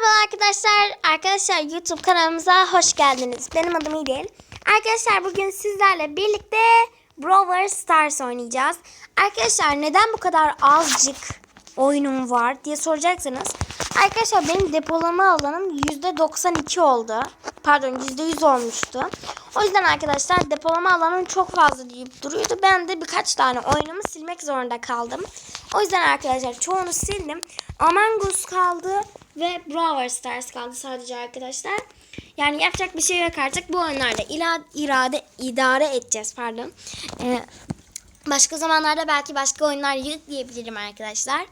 Merhaba arkadaşlar. Arkadaşlar YouTube kanalımıza hoş geldiniz. Benim adım İdil. Arkadaşlar bugün sizlerle birlikte Brawl Stars oynayacağız. Arkadaşlar neden bu kadar azıcık oyunum var diye soracaksınız. Arkadaşlar benim depolama alanım %92 oldu. Pardon %100 olmuştu. O yüzden arkadaşlar depolama alanım çok fazla deyip duruyordu. Ben de birkaç tane oyunumu silmek zorunda kaldım. O yüzden arkadaşlar çoğunu sildim. Among Us kaldı ve Brawl Stars kaldı sadece arkadaşlar. Yani yapacak bir şey yok artık. Bu oyunlarda ila, irade, idare edeceğiz pardon. Ee, başka zamanlarda belki başka oyunlar yükleyebilirim arkadaşlar.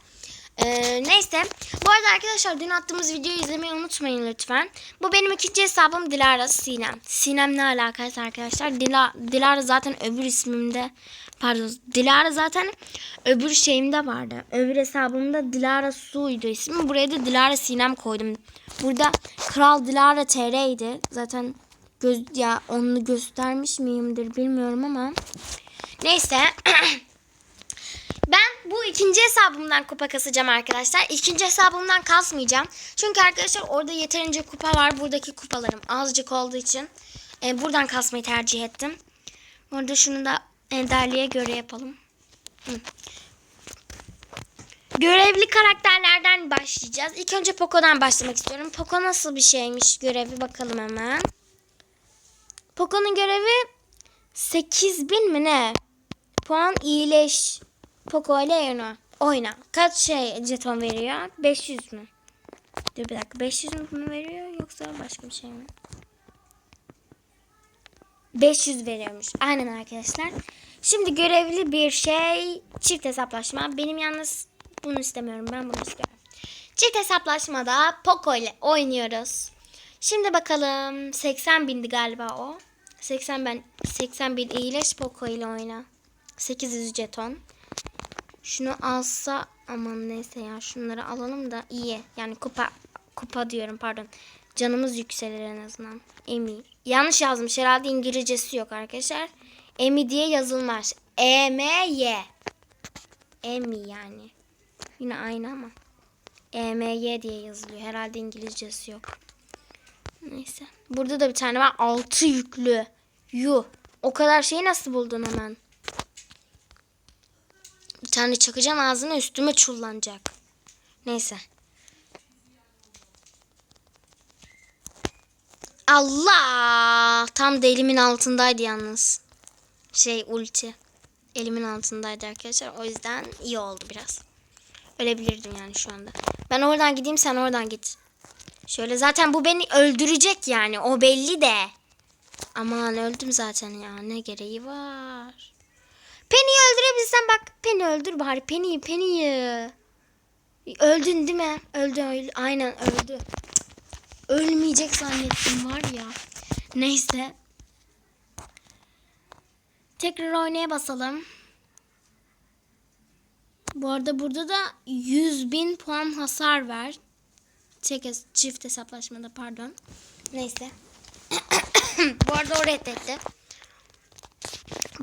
Ee, neyse. Bu arada arkadaşlar dün attığımız videoyu izlemeyi unutmayın lütfen. Bu benim ikinci hesabım Dilara Sinem. Sinem ne alakası arkadaşlar? Dila, Dilara zaten öbür ismimde pardon Dilara zaten öbür şeyimde vardı. Öbür hesabımda Dilara Su'ydu ismi. Buraya da Dilara Sinem koydum. Burada Kral Dilara TR'ydi. Zaten göz ya onu göstermiş miyimdir bilmiyorum ama. Neyse. Ben bu ikinci hesabımdan kupa kasacağım arkadaşlar. İkinci hesabımdan kasmayacağım. Çünkü arkadaşlar orada yeterince kupa var. Buradaki kupalarım azıcık olduğu için e, buradan kasmayı tercih ettim. Burada şunu da enderliğe göre yapalım. Hı. Görevli karakterlerden başlayacağız. İlk önce Poco'dan başlamak istiyorum. Poco nasıl bir şeymiş görevi bakalım hemen. Poco'nun görevi 8000 mi ne? Puan iyileş. Poco ile oyna. Oyna. Kaç şey jeton veriyor? 500 mü? Dur bir dakika. 500 mü veriyor yoksa başka bir şey mi? 500 veriyormuş. Aynen arkadaşlar. Şimdi görevli bir şey çift hesaplaşma. Benim yalnız bunu istemiyorum. Ben bunu istiyorum. Çift hesaplaşmada Poco ile oynuyoruz. Şimdi bakalım 80 bindi galiba o. 80 ben 80 bin iyileş Poco ile oyna. 800 jeton. Şunu alsa aman neyse ya şunları alalım da iyi. Yani kupa kupa diyorum pardon. Canımız yükselir en azından. Emi. Yanlış yazmış herhalde İngilizcesi yok arkadaşlar. Emi diye yazılmaz. E M Y. Emi yani. Yine aynı ama. E M Y diye yazılıyor. Herhalde İngilizcesi yok. Neyse. Burada da bir tane var. Altı yüklü. Yu. O kadar şeyi nasıl buldun hemen? Tane çakacağım ağzına üstüme çullanacak. Neyse. Allah! Tam da elimin altındaydı yalnız. Şey ulti. Elimin altındaydı arkadaşlar. O yüzden iyi oldu biraz. Ölebilirdim yani şu anda. Ben oradan gideyim sen oradan git. Şöyle zaten bu beni öldürecek yani. O belli de. Aman öldüm zaten ya. Ne gereği var. Penny'yi öldürebilsem bak. Penny öldür bari. Penny'yi Penny'yi. Öldün değil mi? Öldü öldü. Aynen öldü. Ölmeyecek zannettim var ya. Neyse. Tekrar oynaya basalım. Bu arada burada da 100 bin puan hasar ver. Hes- çift hesaplaşmada pardon. Neyse. Bu arada o reddetti.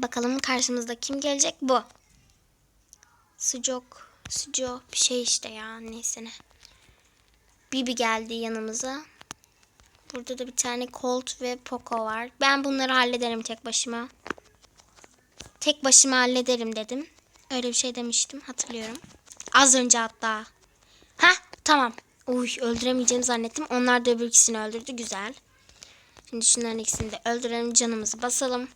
Bakalım karşımızda kim gelecek? Bu. Sıcak. Sıcak bir şey işte ya. Neyse ne. Bibi geldi yanımıza. Burada da bir tane Colt ve Poco var. Ben bunları hallederim tek başıma. Tek başıma hallederim dedim. Öyle bir şey demiştim hatırlıyorum. Az önce hatta. Ha tamam. Uy öldüremeyeceğimi zannettim. Onlar da öbür ikisini öldürdü. Güzel. Şimdi şunların ikisini de öldürelim. Canımızı basalım.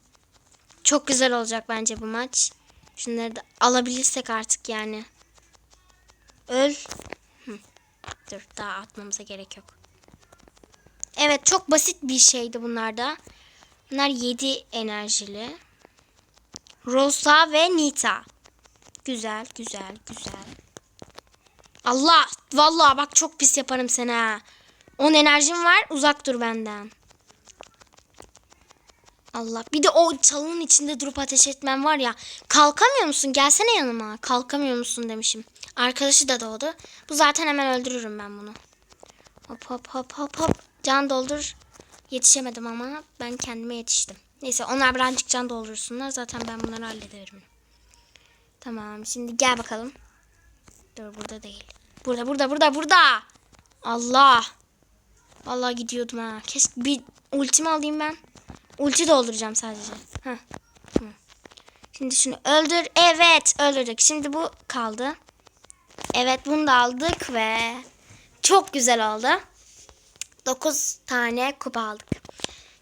Çok güzel olacak bence bu maç. Şunları da alabilirsek artık yani. Öl. Hı. Dur daha atmamıza gerek yok. Evet çok basit bir şeydi bunlar da. Bunlar 7 enerjili. Rosa ve Nita. Güzel güzel güzel. Allah vallahi bak çok pis yaparım seni ha. 10 enerjim var uzak dur benden. Allah. Bir de o çalının içinde durup ateş etmem var ya. Kalkamıyor musun? Gelsene yanıma. Kalkamıyor musun demişim. Arkadaşı da doğdu. Bu zaten hemen öldürürüm ben bunu. Hop hop hop hop hop. Can doldur. Yetişemedim ama ben kendime yetiştim. Neyse onlar birazcık can doldursunlar. Zaten ben bunları hallederim. Tamam şimdi gel bakalım. Dur burada değil. Burada burada burada burada. Allah. Vallahi gidiyordum ha. Keşke bir ultimi alayım ben. Ulti dolduracağım sadece. Heh. Şimdi şunu öldür. Evet öldürdük. Şimdi bu kaldı. Evet bunu da aldık ve çok güzel oldu. 9 tane kupa aldık.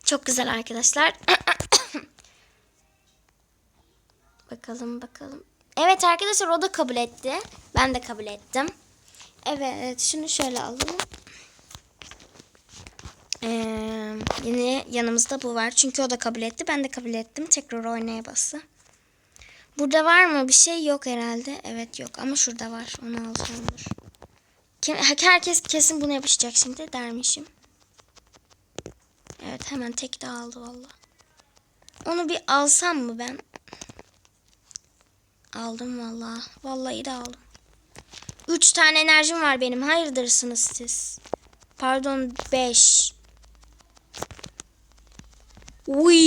Çok güzel arkadaşlar. bakalım bakalım. Evet arkadaşlar o da kabul etti. Ben de kabul ettim. Evet şunu şöyle alalım. Ee, yine yanımızda bu var. Çünkü o da kabul etti. Ben de kabul ettim. Tekrar oynaya bası. Burada var mı? Bir şey yok herhalde. Evet yok ama şurada var. Onu alacağımdır. Kim, herkes kesin bunu yapışacak şimdi dermişim. Evet hemen tek de aldı valla. Onu bir alsam mı ben? Aldım valla. Vallahi de aldım. Üç tane enerjim var benim. Hayırdırsınız siz? Pardon beş. Uy.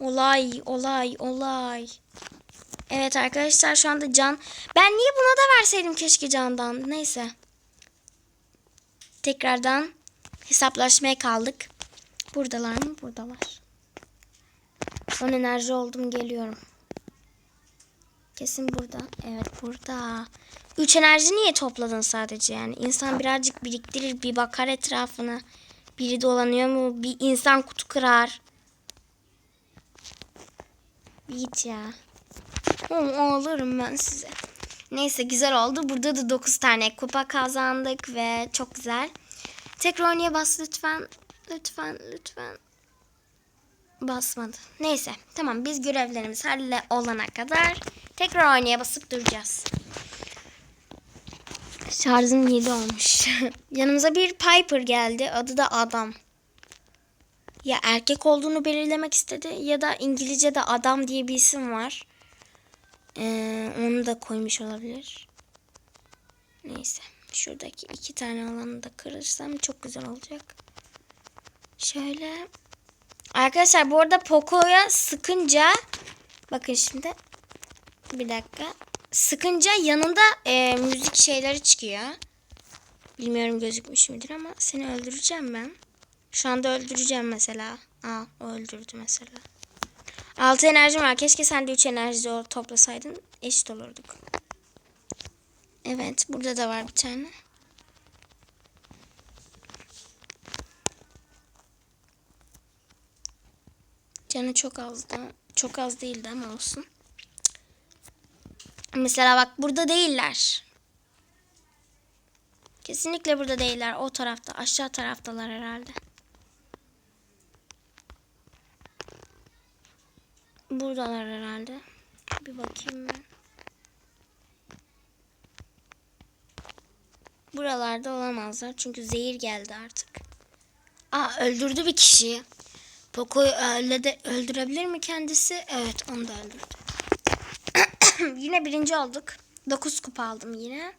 Olay, olay, olay. Evet arkadaşlar şu anda can. Ben niye buna da verseydim keşke candan. Neyse. Tekrardan hesaplaşmaya kaldık. Buradalar mı? Buradalar. 10 enerji oldum geliyorum. Kesin burada. Evet burada. 3 enerji niye topladın sadece yani? İnsan birazcık biriktirir bir bakar etrafına. Biri dolanıyor mu? Bir insan kutu kırar. Git ya. Oğlum alırım ben size. Neyse güzel oldu. Burada da 9 tane kupa kazandık ve çok güzel. Tekrar oynaya bas lütfen. Lütfen lütfen. Basmadı. Neyse tamam biz görevlerimiz halle olana kadar tekrar oynaya basıp duracağız. Şarjım 7 olmuş. Yanımıza bir Piper geldi. Adı da Adam. Ya erkek olduğunu belirlemek istedi ya da İngilizce'de Adam diye bir isim var. Ee, onu da koymuş olabilir. Neyse. Şuradaki iki tane alanı da kırırsam çok güzel olacak. Şöyle. Arkadaşlar bu arada Poco'ya sıkınca bakın şimdi bir dakika. Sıkınca yanında e, müzik şeyleri çıkıyor. Bilmiyorum gözükmüş müdür ama seni öldüreceğim ben. Şu anda öldüreceğim mesela. Aa öldürdü mesela. 6 enerjim var. Keşke sen de 3 enerji toplasaydın. Eşit olurduk. Evet burada da var bir tane. Canı çok azdı. Çok az değildi ama olsun. Mesela bak burada değiller. Kesinlikle burada değiller. O tarafta. Aşağı taraftalar herhalde. Buradalar herhalde. Bir bakayım ben. Buralarda olamazlar. Çünkü zehir geldi artık. Aa öldürdü bir kişiyi. Poco'yu öyle de öldürebilir mi kendisi? Evet onu da öldürdü. yine birinci olduk. 9 kupa aldım yine.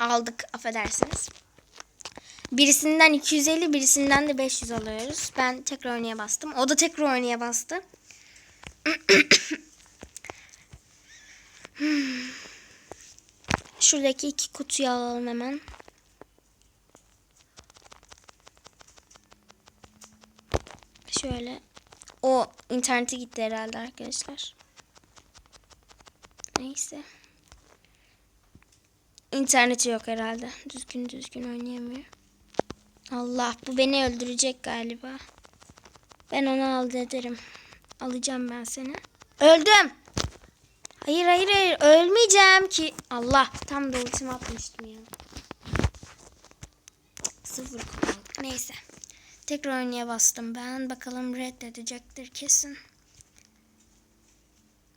Aldık affedersiniz. Birisinden 250 birisinden de 500 alıyoruz. Ben tekrar oynaya bastım. O da tekrar oynaya bastı. Şuradaki iki kutuyu alalım hemen. Şöyle. O internete gitti herhalde arkadaşlar. Neyse. İnterneti yok herhalde. Düzgün düzgün oynayamıyor. Allah bu beni öldürecek galiba. Ben onu al ederim. Alacağım ben seni. Öldüm. Hayır hayır hayır ölmeyeceğim ki. Allah tam da ultimi atmıştım ya. Sıfır kullandım. Neyse. Tekrar oynaya bastım ben. Bakalım reddedecektir kesin.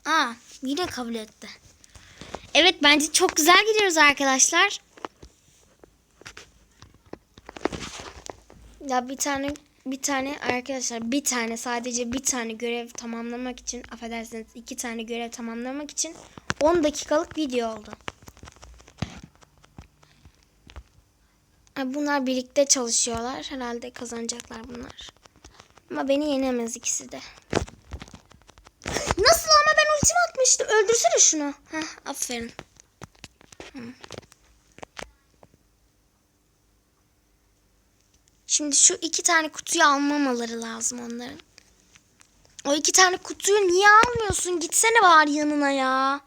Aa yine kabul etti. Evet bence çok güzel gidiyoruz arkadaşlar. Ya bir tane bir tane arkadaşlar bir tane sadece bir tane görev tamamlamak için affedersiniz iki tane görev tamamlamak için 10 dakikalık video oldu. Bunlar birlikte çalışıyorlar. Herhalde kazanacaklar bunlar. Ama beni yenemez ikisi de. Mesut öldürsene şunu. Heh, aferin. Şimdi şu iki tane kutuyu almamaları lazım onların. O iki tane kutuyu niye almıyorsun? Gitsene bari yanına ya.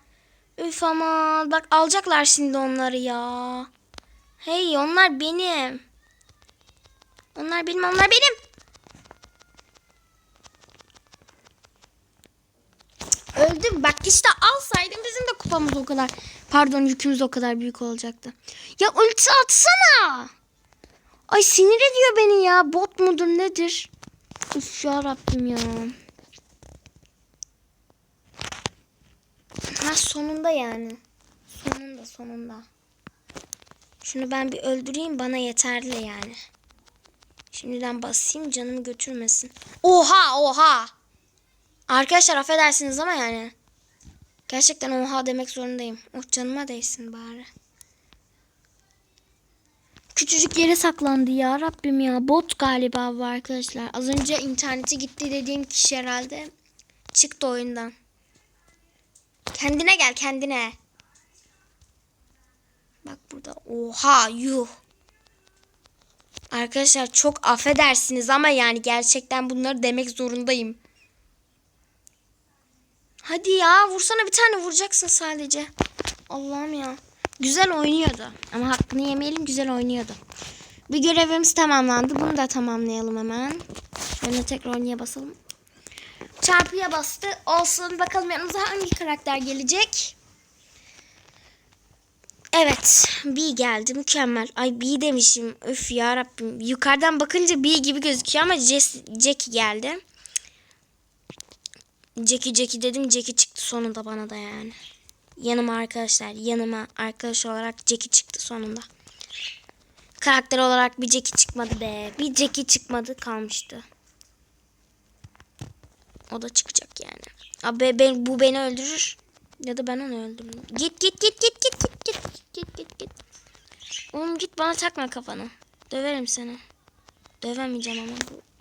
Üf ama bak alacaklar şimdi onları ya. Hey onlar benim. Onlar benim onlar benim. Öldüm. Bak işte alsaydım bizim de kupamız o kadar. Pardon yükümüz o kadar büyük olacaktı. Ya ulti atsana. Ay sinir ediyor beni ya. Bot mudur nedir? Üf ya ya. Ha sonunda yani. Sonunda sonunda. Şunu ben bir öldüreyim bana yeterli yani. Şimdiden basayım canımı götürmesin. Oha oha. Arkadaşlar affedersiniz ama yani. Gerçekten oha demek zorundayım. Oh canıma değsin bari. Küçücük yere saklandı ya Rabbim ya. Bot galiba bu arkadaşlar. Az önce interneti gitti dediğim kişi herhalde. Çıktı oyundan. Kendine gel kendine. Bak burada. Oha yuh. Arkadaşlar çok affedersiniz ama yani gerçekten bunları demek zorundayım. Hadi ya vursana bir tane vuracaksın sadece. Allah'ım ya. Güzel oynuyordu. Ama hakkını yemeyelim güzel oynuyordu. Bir görevimiz tamamlandı. Bunu da tamamlayalım hemen. Şöyle tekrar oynaya basalım. Çarpıya bastı. Olsun. Bakalım yanımıza hangi karakter gelecek. Evet. B geldi. Mükemmel. Ay B demişim. Öf ya Rabbim. Yukarıdan bakınca B gibi gözüküyor ama Jess- Jackie geldi. Jackie Jackie dedim. Jackie çıktı sonunda bana da yani. Yanıma arkadaşlar. Yanıma arkadaş olarak Jackie çıktı sonunda. Karakter olarak bir Jackie çıkmadı be. Bir Jackie çıkmadı kalmıştı. O da çıkacak yani. Abi ben, bu beni öldürür. Ya da ben onu öldürürüm. Git git git git git git git git git git. Oğlum git bana takma kafanı. Döverim seni. Dövemeyeceğim ama bu.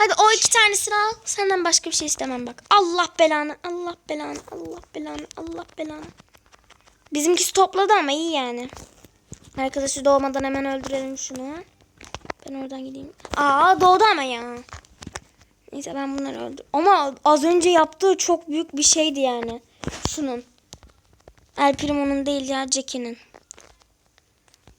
Hadi o iki tanesini al. Senden başka bir şey istemem bak. Allah belanı, Allah belanı, Allah belanı, Allah belanı. Bizimkisi topladı ama iyi yani. Arkadaşı doğmadan hemen öldürelim şunu. Ben oradan gideyim. Aa doğdu ama ya. Neyse ben bunları öldür. Ama az önce yaptığı çok büyük bir şeydi yani. Şunun. El Primo'nun değil ya Jackie'nin.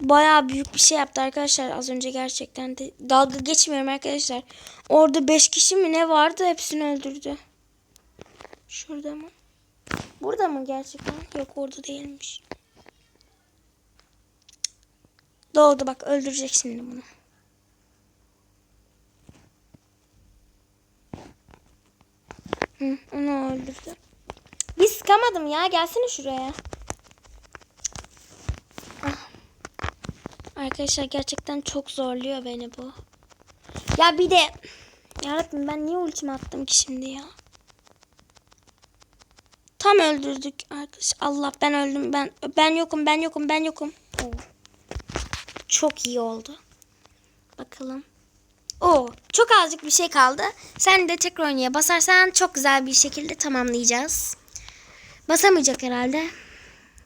Bayağı büyük bir şey yaptı arkadaşlar az önce gerçekten de. Dalga geçmiyorum arkadaşlar. Orada 5 kişi mi ne vardı hepsini öldürdü. Şurada mı? Burada mı gerçekten? Yok orada değilmiş. Doğdu bak öldürecek şimdi bunu. Hı, onu öldürdü. Bir sıkamadım ya. Gelsene şuraya. Arkadaşlar gerçekten çok zorluyor beni bu. Ya bir de Yarabbim ben niye ultimi attım ki şimdi ya? Tam öldürdük arkadaş. Allah ben öldüm. Ben ben yokum. Ben yokum. Ben yokum. Oo. Çok iyi oldu. Bakalım. Oo, çok azıcık bir şey kaldı. Sen de tekrar oynaya basarsan çok güzel bir şekilde tamamlayacağız. Basamayacak herhalde.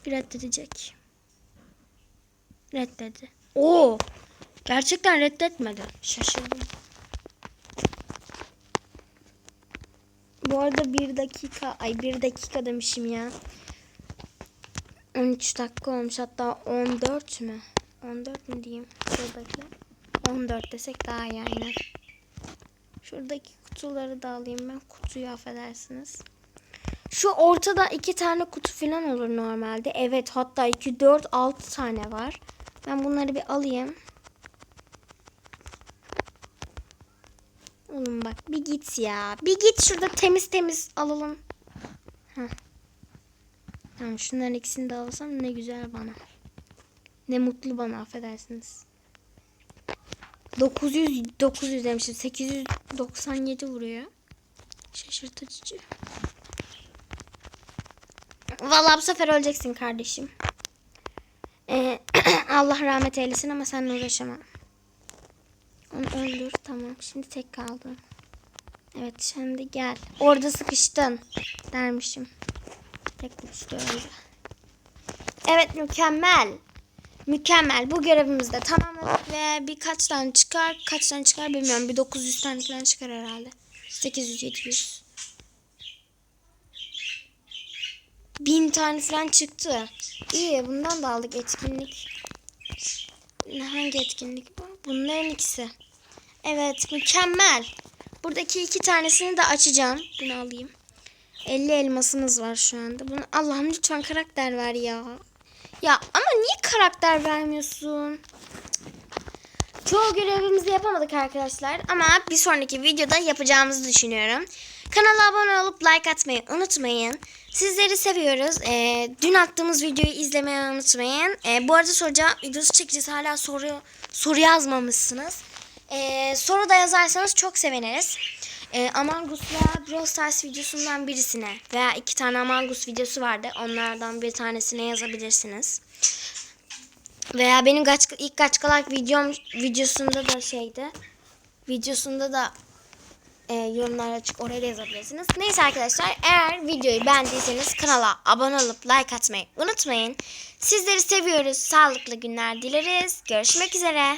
Reddedecek. Reddedi. Oo, gerçekten reddetmedi. Şaşırdım. Bu arada bir dakika, ay bir dakika demişim ya. 13 dakika olmuş hatta 14 mü? 14 mü diyeyim? Dur bekle. 14 desek daha iyi aynen. Şuradaki kutuları da alayım ben. Kutuyu affedersiniz. Şu ortada iki tane kutu falan olur normalde. Evet hatta 2, 4, 6 tane var. Ben bunları bir alayım. Oğlum bak bir git ya. Bir git şurada temiz temiz alalım. Heh. Tamam şunların ikisini de alsam ne güzel bana. Ne mutlu bana affedersiniz. 900 900 demişim. 897 vuruyor. Şaşırtıcı. Vallahi bu sefer öleceksin kardeşim. Ee, Allah rahmet eylesin ama seninle uğraşamam. Onu öldür. Tamam. Şimdi tek kaldı. Evet şimdi gel. Orada sıkıştın. Dermişim. Tek düştü öldü. Evet mükemmel. Mükemmel. Bu görevimizi de tamamladık ve birkaç tane çıkar. Kaç tane çıkar bilmiyorum. Bir 900 tane falan çıkar herhalde. 800 700. 1000 tane falan çıktı. İyi bundan da aldık etkinlik. Hangi etkinlik bu? Bunların ikisi. Evet mükemmel. Buradaki iki tanesini de açacağım. Bunu alayım. 50 elmasımız var şu anda. Bunu Allah'ım lütfen karakter ver ya. Ya ama niye karakter vermiyorsun? Çoğu görevimizi yapamadık arkadaşlar ama bir sonraki videoda yapacağımızı düşünüyorum. Kanala abone olup like atmayı unutmayın. Sizleri seviyoruz. Ee, dün attığımız videoyu izlemeyi unutmayın. Ee, bu arada soracağım videosu çekeceğiz. Hala soru soru yazmamışsınız. Ee, soru da yazarsanız çok seviniriz. Ee, Among Us'la Brawl Stars videosundan birisine veya iki tane Among Us videosu vardı. Onlardan bir tanesine yazabilirsiniz. Veya benim kaç, ilk kaçkalak videom videosunda da şeydi. Videosunda da e, yorumlar açık oraya da yazabilirsiniz. Neyse arkadaşlar eğer videoyu beğendiyseniz kanala abone olup like atmayı unutmayın. Sizleri seviyoruz. Sağlıklı günler dileriz. Görüşmek üzere.